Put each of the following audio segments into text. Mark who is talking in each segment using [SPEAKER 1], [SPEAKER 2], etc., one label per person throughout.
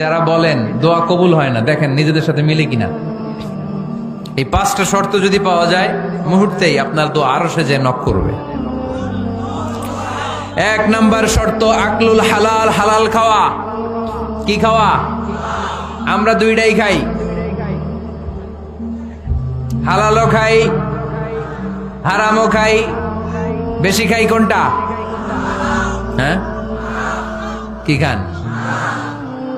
[SPEAKER 1] যারা বলেন, দোয়া কবুল হয় না, দেখেন নিজেদের সাথে মিলে কিনা। এই পাঁচটা শর্ত যদি পাওয়া যায়, মুহূর্তেই আপনার দোয়া আরও সে যে নক করবে। এক নাম্বার শর্ত, আকলুল হালাল হালাল খাওয়া। কি খাওয়া? আমরা দুইটাই খাই। হালালও খাই, হারামও খাই। বেশি খাই কোনটা? হ্যাঁ? কি খান?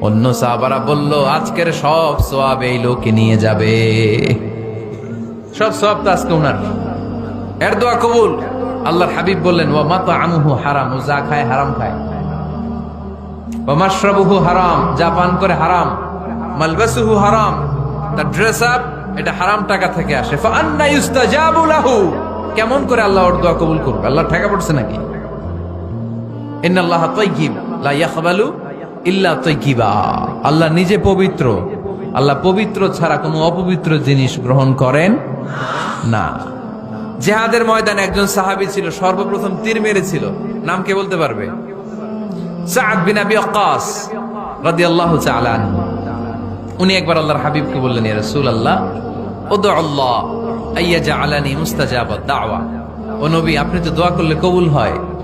[SPEAKER 1] অন্য সাহাবারা বলল, আজকের সব সোয়াব এই লোকে নিয়ে যাবে। সব সব তো আজকে এর দোয়া কবুল। আল্লাহর হাবিব বললেন ও মাতা হারাম যা খায় হারাম খায়। করে হারাম। হারাম, তার ড্রেস আপ এটা হারাম টাকা থেকে আসে। কেমন করে আল্লাহ কবুল করবে? আল্লাহ ঠেকা পড়ছে নাকি? ইল্লা তাইয়িবা আল্লাহ নিজে পবিত্র। আল্লাহ পবিত্র ছাড়া কোনো অপবিত্র জিনিস গ্রহণ করেন না। জেহাদের ময়দানে একজন সাহাবী ছিল, সর্বপ্রথম তীর মেরেছিল। নাম কে বলতে পারবে? সাদ বিন আবি ওয়াক্কাস রাদিয়াল্লাহু তাআলা উনি একবার আল্লাহর হাবিবকে বললেন, ইয়া রাসূলুল্লাহ উদু আল্লাহ আইয়া জাআলানি মুস্তাজাবাদ দাওয়া। ও নবী, আপনি তো দোয়া করলে কবুল হয়।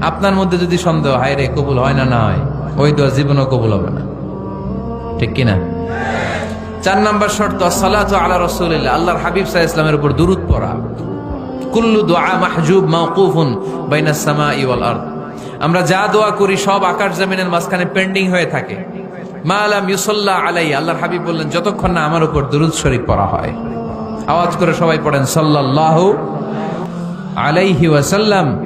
[SPEAKER 1] আপনার মধ্যে যদি সন্দেহ, হয় রে, কবুল হয় না না হয়? ওই দোয়া জীবনও কবুল হবে না। ঠিক কিনা? চার নাম্বার শর্ত, সালাত আলা রসুলিল্লাহ। আল্লাহর হাবিব সাহা ইসলামের উপর দুরুদ পড়া। কুল্লু দোয়া মাহজুব মাওকুফুন বাইনাস সামা ওয়াল আরদ। আমরা যা দোয়া করি সব আকাশ জামিনের মাঝখানে পেন্ডিং হয়ে থাকে। মা আলাম ইউসাল্লাহ আলাই আল্লাহর হাবিব বললেন, যতক্ষণ না আমার উপর দুরুদ শরীফ পড়া হয়। আওয়াজ করে সবাই পড়েন, সাল্লাল্লাহু আলাইহি ওয়াসাল্লাম।